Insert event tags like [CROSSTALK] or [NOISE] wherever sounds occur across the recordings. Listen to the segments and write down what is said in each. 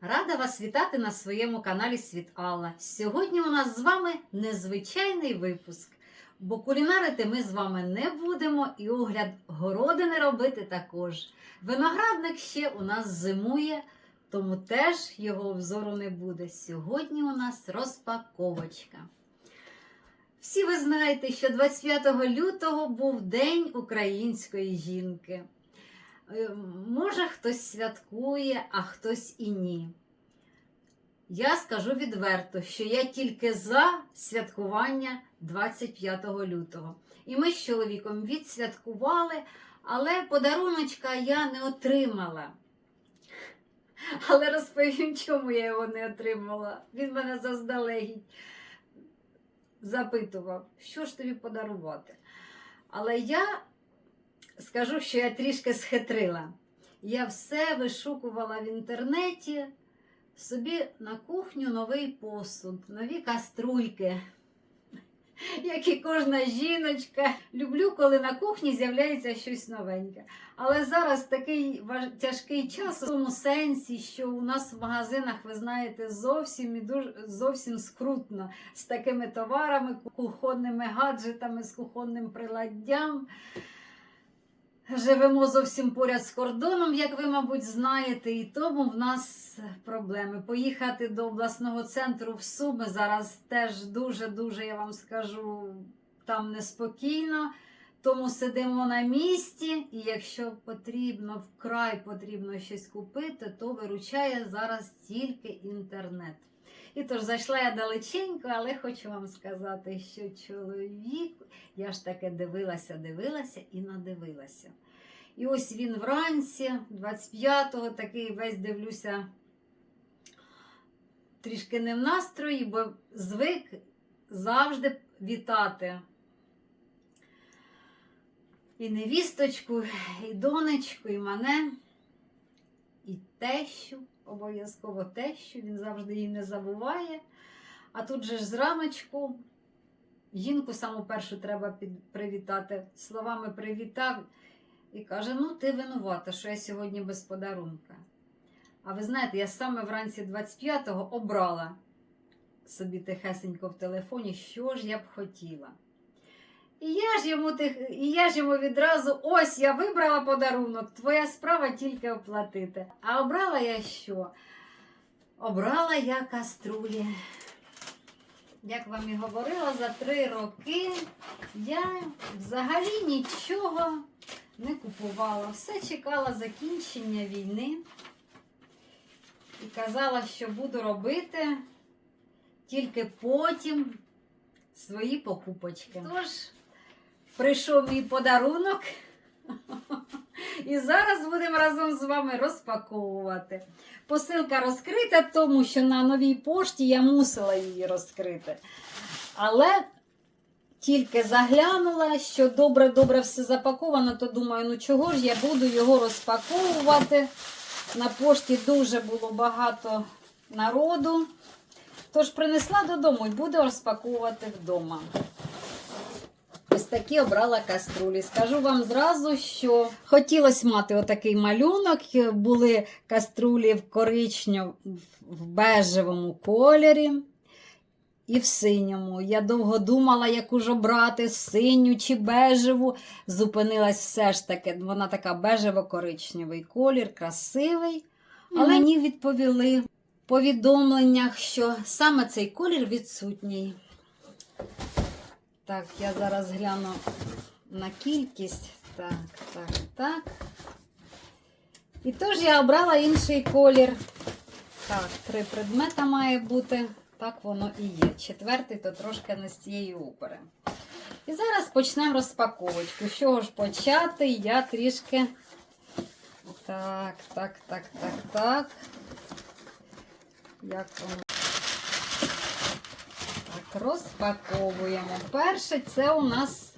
Рада вас вітати на своєму каналі Світ Алла. Сьогодні у нас з вами незвичайний випуск, бо кулінарити ми з вами не будемо і огляд городини робити також. Виноградник ще у нас зимує, тому теж його обзору не буде. Сьогодні у нас розпаковочка. Всі ви знаєте, що 25 лютого був День української жінки. Е, Може, хтось святкує, а хтось і ні. Я скажу відверто, що я тільки за святкування 25 лютого. І ми з чоловіком відсвяткували, але подаруночка я не отримала. Але розповім, чому я його не отримала. Він мене заздалегідь запитував, що ж тобі подарувати. Але я скажу, що я трішки схитрила. Я все вишукувала в інтернеті собі на кухню новий посуд, нові каструльки. Як і кожна жіночка, люблю, коли на кухні з'являється щось новеньке. Але зараз такий тяжкий час у тому сенсі, що у нас в магазинах, ви знаєте, зовсім і дуже зовсім скрутно з такими товарами, кухонними гаджетами, з кухонним приладдям. Живемо зовсім поряд з кордоном, як ви, мабуть, знаєте, і тому в нас проблеми. Поїхати до обласного центру в Суми зараз теж дуже-дуже, я вам скажу, там неспокійно. Тому сидимо на місці, і якщо потрібно, вкрай потрібно щось купити, то виручає зараз тільки інтернет. І тож зайшла я далеченько, але хочу вам сказати, що чоловік, я ж таки дивилася, дивилася і надивилася. І ось він вранці, 25-го, такий весь дивлюся, трішки не в настрої, бо звик завжди вітати і невісточку, і донечку, і мене, і тещу, обов'язково тещу, він завжди її не забуває. А тут же ж зраночку жінку саму першу треба привітати. Словами привітав і каже: Ну, ти винувата, що я сьогодні без подарунка. А ви знаєте, я саме вранці 25-го обрала собі тихесенько в телефоні, що ж я б хотіла. І я ж йому тих, і я ж йому відразу ось я вибрала подарунок, твоя справа тільки оплатити. А обрала я що? Обрала я каструлі. Як вам і говорила, за три роки я взагалі нічого не купувала. Все чекала закінчення війни і казала, що буду робити тільки потім свої покупочки. Тож, прийшов мій подарунок. І зараз будемо разом з вами розпаковувати. Посилка розкрита, тому що на новій пошті я мусила її розкрити. Але тільки заглянула, що добре-добре все запаковано, то думаю, ну чого ж я буду його розпаковувати. На пошті дуже було багато народу. Тож принесла додому і буду розпаковувати вдома. Ось такі обрала каструлі. Скажу вам зразу, що хотілося мати отакий малюнок. Були каструлі в коричневому, в бежевому кольорі і в синьому. Я довго думала, яку ж обрати синю чи бежеву. Зупинилась все ж таки. Вона така бежево-коричневий колір, красивий. Але мені відповіли в повідомленнях, що саме цей колір відсутній. Так, я зараз гляну на кількість. Так, так, так. І тож я обрала інший колір. Так, три предмета має бути. Так воно і є. Четвертий то трошки не з цієї опери. І зараз почнемо розпаковочку. З чого ж почати? Я трішки. Так, так, так, так, так. Як воно? Розпаковуємо. Перший це у нас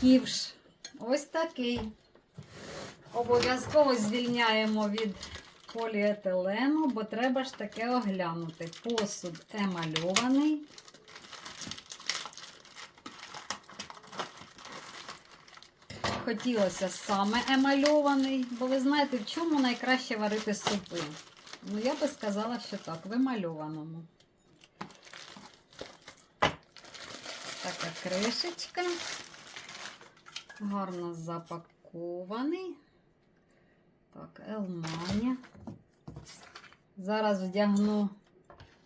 ківш. Ось такий. Обов'язково звільняємо від поліетилену, бо треба ж таке оглянути. Посуд емальований. Хотілося саме емальований, бо ви знаєте, в чому найкраще варити супи. Ну, я би сказала, що так, вимальованому. Така кришечка. Гарно запакований. Так, Елманя. Зараз вдягну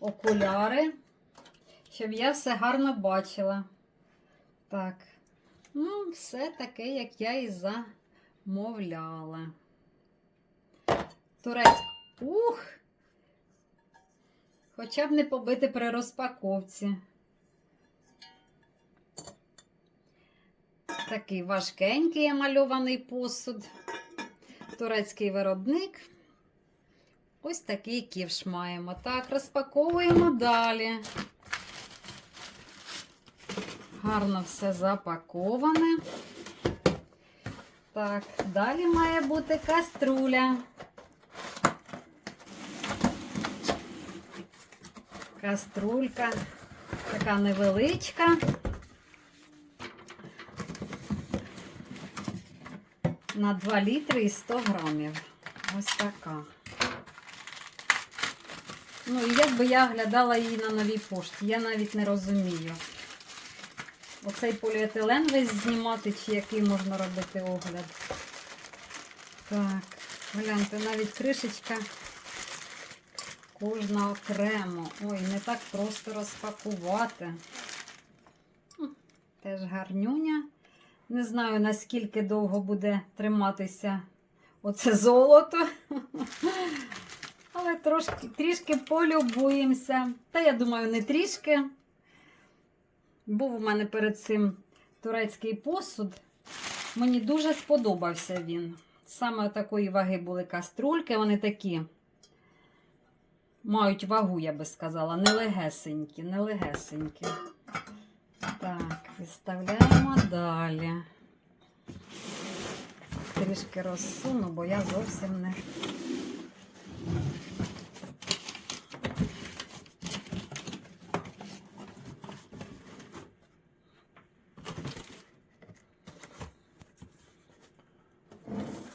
окуляри, щоб я все гарно бачила. Так, ну, все таке, як я і замовляла. Турець. Ух! Хоча б не побити при розпаковці. Такий важкенький емальований посуд. Турецький виробник. Ось такий ківш маємо. Так, розпаковуємо далі. Гарно все запаковане. Так, далі має бути каструля. Каструлька така невеличка. На 2 літри і 100 грамів. Ось така. Ну, і як би я глядала її на новій пошті, я навіть не розумію. Оцей поліетилен весь знімати, чи який можна робити огляд. Так, гляньте, навіть кришечка кожна окремо. Ой, не так просто розпакувати. Теж гарнюня. Не знаю, наскільки довго буде триматися оце золото. [LAUGHS] Але трошки, трішки полюбуємося. Та я думаю, не трішки. Був у мене перед цим турецький посуд. Мені дуже сподобався він. Саме такої ваги були каструльки, вони такі. Мають вагу, я би сказала, нелегесенькі, нелегесенькі. Так, відставляємо далі. Трішки розсуну, бо я зовсім не.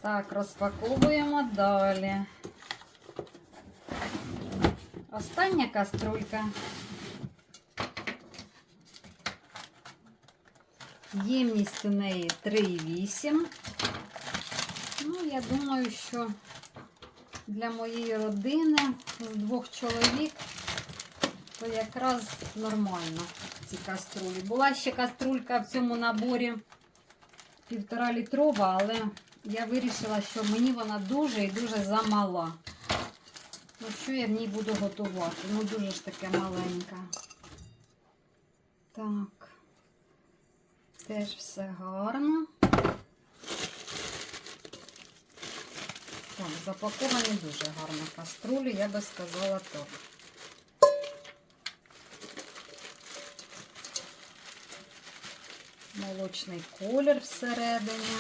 Так, розпаковуємо далі. Остання каструлька. Ємність у неї 3,8. Ну, я думаю, що для моєї родини з двох чоловік то якраз нормально ці каструлі. Була ще каструлька в цьому наборі півтора літрова, але я вирішила, що мені вона дуже і дуже замала. Ну, що я в ній буду готувати? Ну, дуже ж таке маленька. Так. Теж все гарно. Так, запаковані дуже гарно каструлі, я би сказала так. Молочний колір всередині.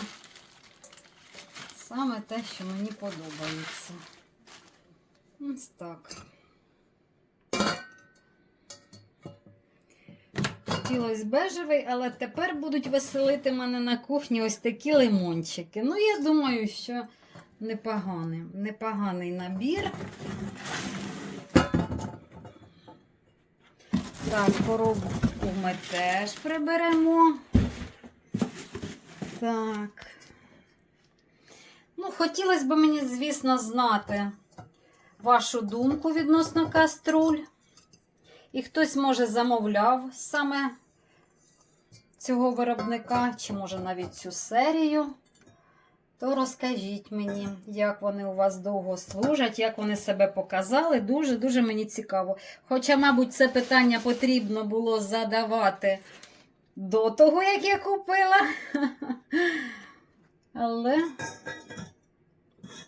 Саме те, що мені подобається. Ось так. Хотілося бежевий, але тепер будуть веселити мене на кухні ось такі лимончики. Ну, я думаю, що непоганий, непоганий набір. Так, коробку ми теж приберемо. Так. Ну, хотілося б мені, звісно, знати вашу думку відносно каструль. І хтось, може, замовляв саме цього виробника, чи може навіть цю серію. То розкажіть мені, як вони у вас довго служать, як вони себе показали. Дуже-дуже мені цікаво. Хоча, мабуть, це питання потрібно було задавати до того, як я купила. [LAUGHS] Але.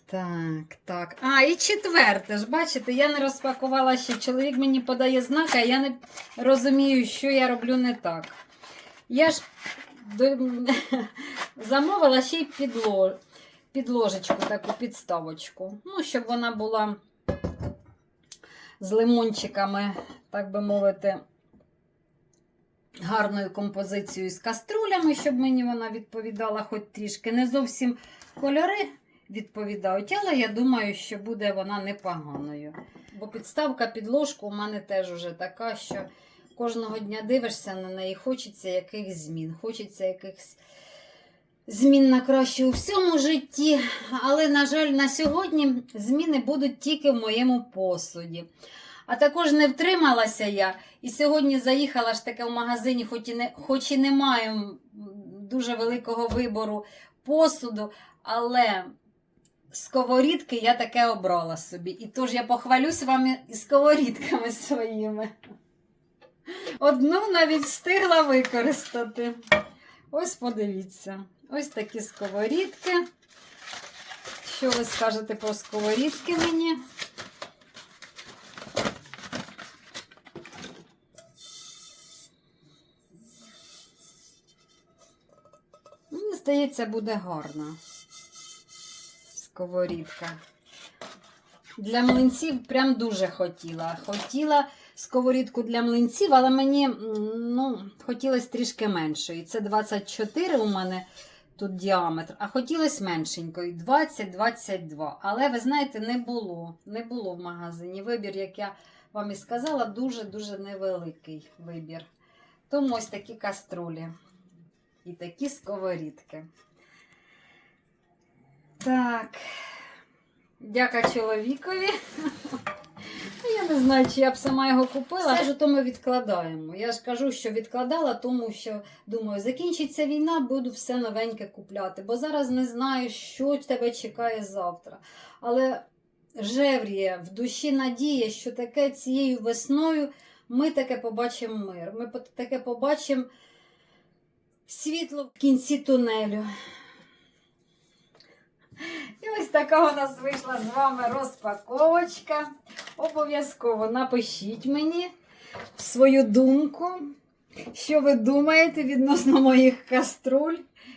Так, так. А, і четверте ж, бачите, я не розпакувала ще. Чоловік мені подає знак, а я не розумію, що я роблю не так. Я ж [LAUGHS] замовила ще й підло... підложечку, таку підставочку. Ну, щоб вона була з лимончиками, так би мовити, гарною композицією з каструлями, щоб мені вона відповідала хоч трішки. Не зовсім кольори відповідають. Але я думаю, що буде вона непоганою. Бо підставка під ложку у мене теж уже така, що кожного дня дивишся на неї, хочеться якихось змін, хочеться якихось змін на краще у всьому житті. Але, на жаль, на сьогодні зміни будуть тільки в моєму посуді. А також не втрималася я. І сьогодні заїхала ж таке в магазині, хоч і не, хоч і не маю дуже великого вибору посуду, але сковорідки я таке обрала собі. І тож я похвалюсь вам і сковорідками своїми. Одну навіть встигла використати. Ось подивіться. Ось такі сковорідки. Що ви скажете про сковорідки мені? Мені здається, буде гарна сковорідка. Для млинців прям дуже хотіла. Хотіла сковорідку для млинців, але мені ну, хотілося трішки меншої. Це 24 у мене тут діаметр, а хотілося меншенької 20-22. Але ви знаєте, не було. Не було в магазині. Вибір, як я вам і сказала, дуже-дуже невеликий вибір. Тому ось такі каструлі і такі сковорідки. Так. Дяка чоловікові. Я не знаю, чи я б сама його купила. Все ж то ми відкладаємо. Я ж кажу, що відкладала, тому що думаю, закінчиться війна, буду все новеньке купляти. Бо зараз не знаю, що тебе чекає завтра. Але жевріє в душі надія, що таке цією весною ми таке побачимо мир. Ми таке побачимо світло в кінці тунелю. Ось така у нас вийшла з вами розпаковочка. Обов'язково напишіть мені свою думку, що ви думаєте відносно моїх каструль,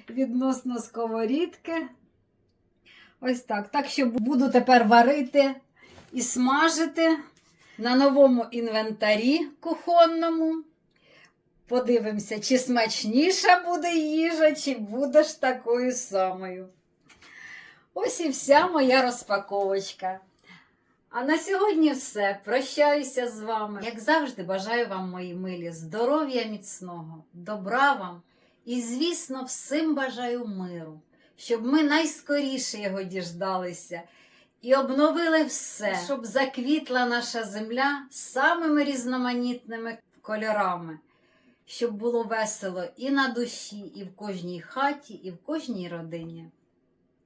відносно сковорідки. Ось так. Так що буду тепер варити і смажити на новому інвентарі кухонному. Подивимося, чи смачніша буде їжа, чи буде ж такою самою. Ось і вся моя розпаковочка. А на сьогодні все. Прощаюся з вами. Як завжди, бажаю вам, мої милі, здоров'я міцного, добра вам і, звісно, всім бажаю миру, щоб ми найскоріше його діждалися і обновили все, щоб заквітла наша земля самими різноманітними кольорами, щоб було весело і на душі, і в кожній хаті, і в кожній родині.